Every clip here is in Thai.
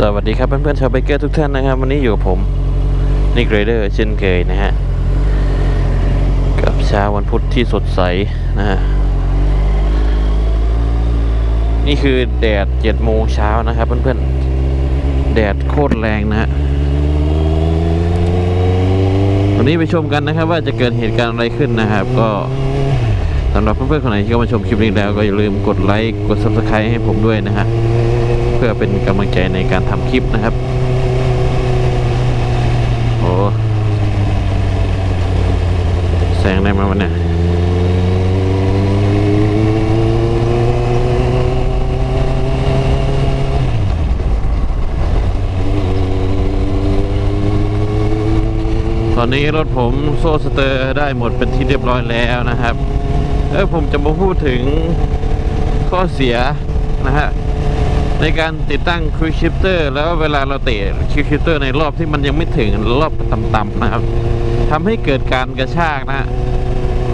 สวัสดีครับเพื่อนๆชาวไบเกอร์ทุกท่านนะครับ วันนี้อยู่กับผมนิกเรเดอร์เช่นเคยนะฮะ กับเช้าวันพุธที่สดใสนะฮะ นี่คือแดดเจ็ดโมงเช้านะครับเพื่อนๆ แดดโคตรแรงนะฮะ วันนี้ไปชมกันนะครับ ว่าจะเกิดเหตุการณ์อะไรขึ้นนะครับ ก็สำหรับเพื่อนๆคนไหนที่เข้ามาชมคลิปนี้แล้ว ก็อย่าลืมกดไลค์กด subscribe ให้ผมด้วยนะฮะ เพื่อเป็นกำลังใจในการทำคลิปนะครับโอ้แสงได้มาวันนี่ยตอนนี้รถผมโซ่สเตอร์ได้หมดเป็นที่เรียบร้อยแล้วนะครับ เออผมจะมาพูดถึงข้อเสียนะฮะ ในการติดตั้งควิกชิปเตอร์แล้วเวลาเราเตะควิกชิปเตอร์ในรอบที่มันยังไม่ถึงรอบต่ำๆนะครับทำให้เกิดการกระชากนะฮะ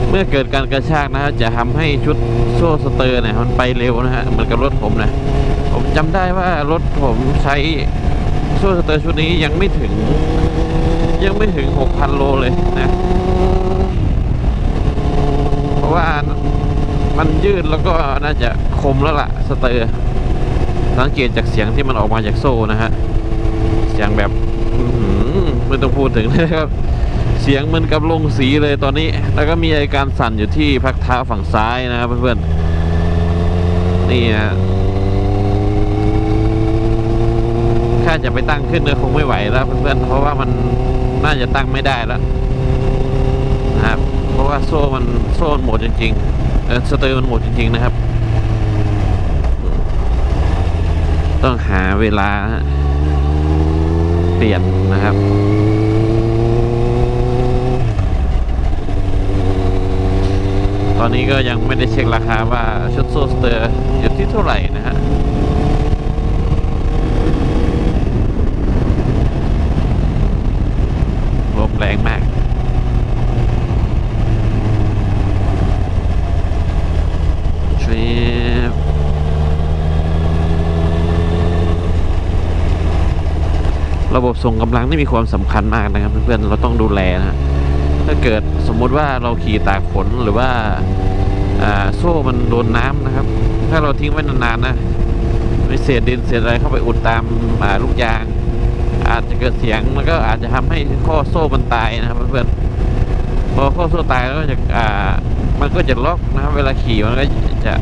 เมื่อเกิดการกระชากนะฮะจะทำให้ชุดโซ่สเตอร์เนี่ยมันไปเร็วนะฮะเหมือนกับรถผมนะผมจำได้ว่ารถผมใช้โซ่สเตอร์ชุดนี้ยังไม่ถึง ยังไม่ถึง 6,000 โลเลยนะ เพราะว่ามันยืดแล้วก็น่าจะคมแล้วล่ะสเตอร์ สังเกตจากเสียงที่มันออกมาจากโซ่นะฮะ เสียงแบบไม่ต้องพูดถึงเลยครับ เสียงเหมันกับลงสีเลยตอนนี้ แล้วก็มีอาการสั่นอยู่ที่พักเท้าฝั่งซ้ายนะครับเพื่อนๆ นี่ฮะถ้าจะไปตั้งขึ้นก็คงไม่ไหวแล้วเพื่อนๆ เพราะว่ามันน่าจะตั้งไม่ได้แล้วนะครับ เพราะว่าโซ่มันโซ่หมดจริงๆเออสเตอร์มันหมดจริงๆนะครับ ต้องหาเวลาเปลี่ยนนะครับตอนนี้ก็ยังไม่ได้เช็คราคาว่าชุดโซสเตอร์อยู่ที่เท่าไหร่นะฮะ ลมแรงมาก ช่วย ระบบส่งกำลังนี่มีความสำคัญมากนะครับเพื่อนๆเราต้องดูแลนะฮะถ้าเกิดสมมุติว่าเราขี่ตากฝนหรือว่าอ่าโซ่มันโดนน้ำนะครับ ถ้าเราทิ้งไว้นานๆนะมีเศษดินเศษอะไรเข้าไปอุดตามาลูกยาง อาจจะเกิดเสียงแล้วก็อาจจะทำให้ข้อโซ่มันตายนะครับเพื่อนๆพอข้อโซ่ตายแล้วก็จะอ่ามันก็จะล็อกนะครับเวลาขี่มันก็จะ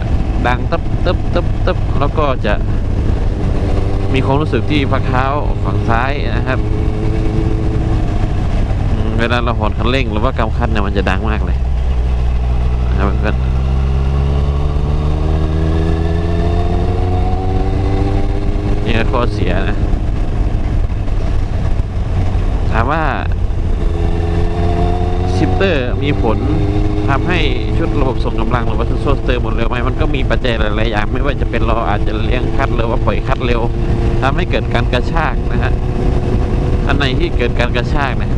ดังตึ๊บตึ๊บตึ๊บตึ๊บแล้วก็จะ มีความรู้สึกที่พักเท้าฝั่งซ้ายนะครับ เวลาเราหอนคันเร่งหรือว่ากำคันเนี่ยมันจะดังมากเลยนะครับเพื่อนนี่ข้อเสียนะถามว่า ชิปเตอร์มีผลทำให้ชุดระบบส่งกำลังหรือว่าชุดโซสเตอร์หมดเร็วไหมมันก็มีปัจจัยหลายๆอย่าง ไม่ว่าจะเป็นเราอาจจะเลี้ยงคัดหรือว่าปล่อยคัดเร็วทำให้เกิดการกระชากนะฮะอันไหนที่เกิดการกระชากเนะ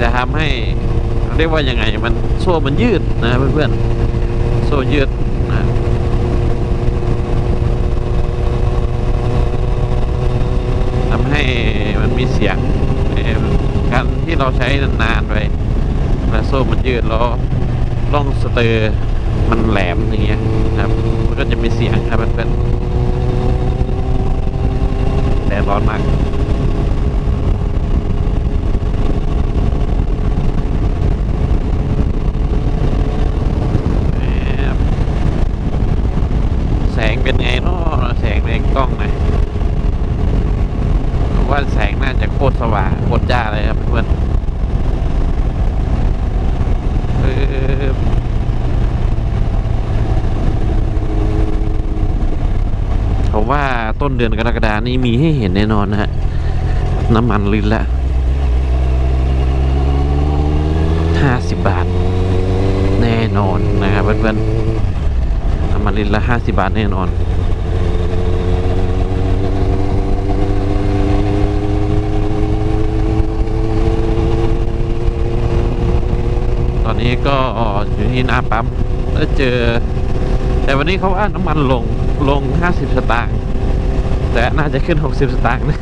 จะทำให้เรียกว่ายังไง มันโซ่มันยืดนะเพื่อนๆโซ่ยืดนะทำให้มันมีเสียงการที่เราใช้นานๆไป แล้วโซ่มันยืดแล้วล่องสเตอร์มันแหลมอย่างเงี้ยครับมันก็จะมีเสียงครับเพื่อนแดดร้อนมากแสงเป็นไงเนาะแสงในกล้องนะผมว่าแสงน่าจะโคตรสว่างโคตรจ้าเลยครับเพื่อนเอ บผมว่าต้นเดือนกรกฎานี้มีให้เห็นแน่นอนนะฮะ น้ำมันลิตรละห้าสิบบาท แน่นอนนะครับเพื่อนๆน้ำมันลิตรละห้าสิบาทแน่นอน นี้ก็อยู่ที่หน้าปั๊มแล้วเจอ แต่วันนี้เขาว่าน้ำมันลงลงห้าสิบสตางค์แต่น่าจะขึ้น 60 สตางค์นะ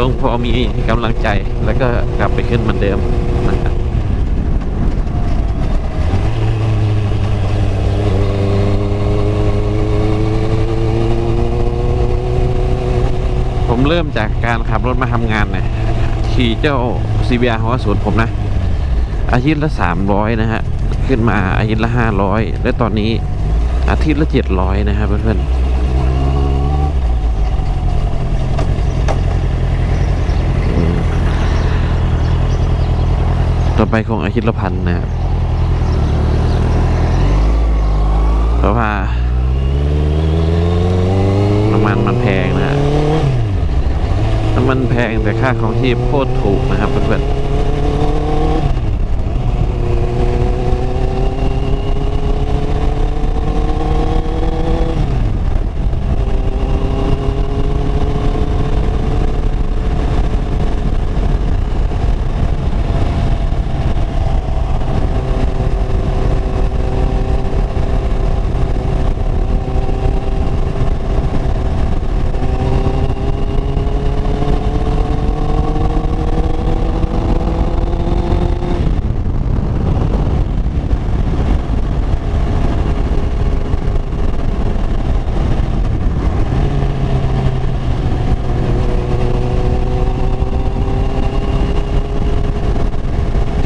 ลงพอมีกำลังใจแล้วก็กลับไปขึ้นเหมือนเดิมนะครับผมเริ่มจากการขับรถมาทำงานเนี่ย ขี่เจ้า CBR หัวศูนย์ผมนะ อาทิตย์ละ 300 นะฮะ ขึ้นมาอาทิตย์ละ 500 และตอนนี้อาทิตย์ละ 700 นะครับเพื่อนๆต่อไปคงอาทิตย์ละพันนะครับเพราะว่าน้ำมันมันแพงนะฮะ น้ำมันแพงแต่ค่าของที่โคตรถูกนะครับเพื่อนๆ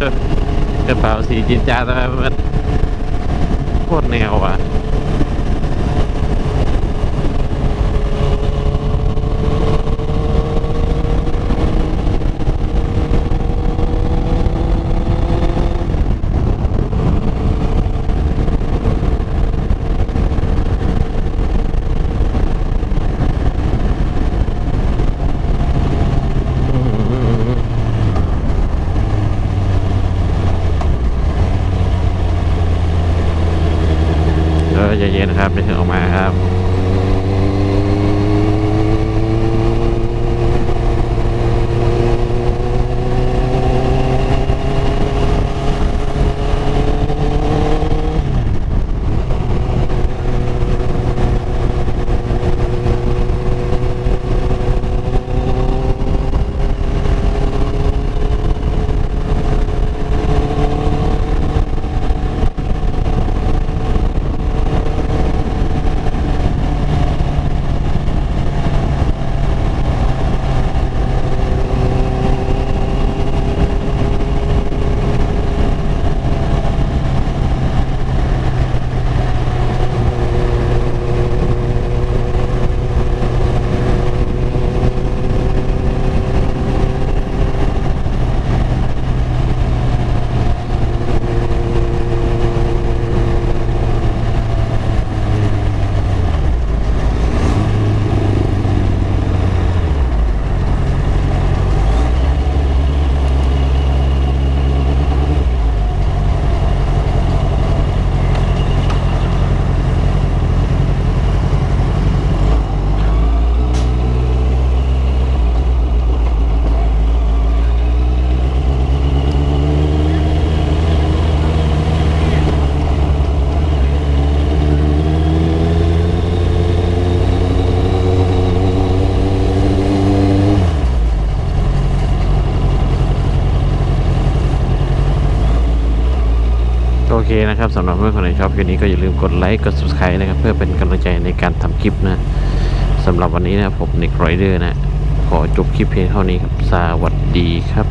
เออ กระเป๋าสีจินจาทำไมมันโคตรแนวอะ เออ ใจเย็นนะครับไม่ถึงออกมาครับ นะครับสำหรับเพื่อนคนไหนชอบคลิปนี้ก็อย่าลืมกดไลค์กด subscribe นะครับเพื่อเป็นกำลังใจในการทำคลิปนะสำหรับวันนี้นะผมนิกไรเดอร์นะขอจบคลิปเพียงเท่านี้ครับสวัสดีครับ